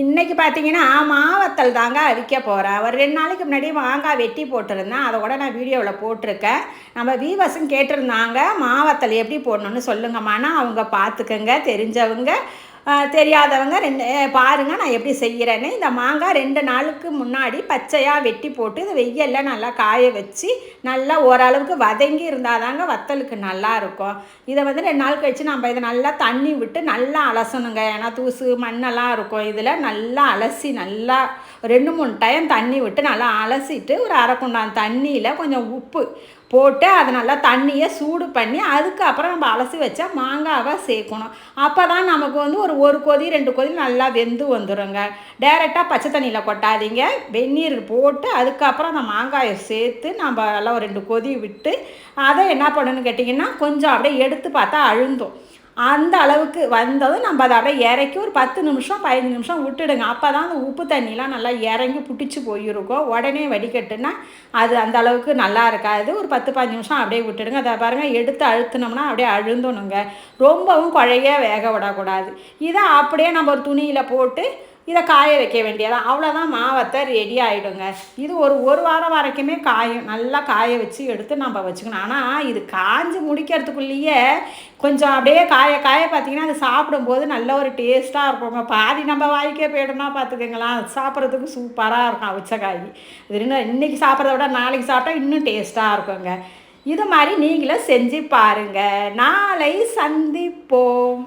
இன்றைக்கி பார்த்தீங்கன்னா மாவத்தல் தாங்க அவிக்க போகிறேன் ஒரு ரெண்டு நாளைக்கு முன்னாடி மாங்காய் வெட்டி போட்டிருந்தேன் அதை கூட நான் வீடியோவில் போட்டிருக்கேன். நம்ம வீவர்ஸும் கேட்டிருந்தாங்க மாவத்தல் எப்படி போடணும்னு சொல்லுங்கம்மானா அவங்க பார்த்துக்கங்க தெரிஞ்சவங்க. தெரியாதவங்க ரெண்டு பாருங்கள் பாருங்க நான் எப்படி செய்கிறேன்னு இந்த மாங்காய் ரெண்டு நாளுக்கு முன்னாடி பச்சையாக வெட்டி போட்டு இது வெயில்ல நல்லா காய வச்சு நல்லா ஓரளவுக்கு வதங்கி இருந்தால் தாங்க வத்தலுக்கு நல்லா இருக்கும். இதை வந்து ரெண்டு நாள் கழித்து நம்ம இதை நல்லா தண்ணி விட்டு நல்லா அலசணுங்க. ஏன்னா தூசு மண்ணெல்லாம் இருக்கும். இதில் நல்லா அலசி நல்லா ரெண்டு மூணு டைம் தண்ணி விட்டு நல்லா அலசிட்டு ஒரு அரை குண்டான் தண்ணியில் கொஞ்சம் உப்பு போட்டு அதை நல்லா தண்ணியை சூடு பண்ணி அதுக்கப்புறம் நம்ம அலசி வச்சா மாங்காவை சேர்க்கணும். அப்போ தான் நமக்கு வந்து ஒரு ஒரு கொதி ரெண்டு கொதி நல்லா வெந்து வந்துடுங்க டேரெக்டாக பச்சை தண்ணியில் கொட்டாதீங்க. வெந்நீர் போட்டு அதுக்கப்புறம் அந்த மாங்காயை சேர்த்து நம்ம நல்லா ஒரு ரெண்டு கொதி விட்டு அதை என்ன பண்ணணும்னு கேட்டிங்கன்னா கொஞ்சம் அப்படியே எடுத்து பார்த்தா அழுந்தும். அந்த அளவுக்கு வந்ததும் நம்ம அதை அப்படியே இறக்கி ஒரு பத்து நிமிஷம் பதினஞ்சு நிமிஷம் விட்டுடுங்க. அப்போ தான் அந்த உப்பு தண்ணிலாம் நல்லா இறங்கி பிடிச்சி போயிருக்கும் உடனே வடிகட்டுனா அது அந்த அளவுக்கு நல்லா இருக்காது. ஒரு பத்து பதினஞ்சு நிமிஷம் அப்படியே விட்டுடுங்க. அதை பாருங்கள் எடுத்து அழுத்தினோம்னா அப்படியே அழுந்தணுங்க ரொம்பவும் குழைய வேக விடக்கூடாது. இதை அப்படியே நம்ம ஒரு துணியில் போட்டு இதை காய வைக்க வேண்டியதான் அவ்வளோதான் மாவத்தை ரெடி ஆகிடுங்க இது ஒரு ஒரு வாரம் வரைக்குமே காயும் நல்லா காய வச்சு எடுத்து நம்ம வச்சுக்கணும். ஆனால் இது காஞ்சி முடிக்கிறதுக்குள்ளேயே கொஞ்சம் அப்படியே காய காய பார்த்தீங்கன்னா அது சாப்பிடும்போது நல்ல ஒரு டேஸ்ட்டாக இருக்குங்க. பாதி நம்ம வாய்க்கே போயிடும்னா பார்த்துக்கங்களேன். சாப்பிட்றதுக்கு சூப்பராக இருக்கும் அவிச்ச காய் இது இன்னும் இன்றைக்கி சாப்பிட்றத விட நாளைக்கு சாப்பிட்டா இன்னும் டேஸ்ட்டாக இருக்குங்க. இது மாதிரி நீங்களும் செஞ்சு பாருங்கள் நாளை சந்திப்போம்.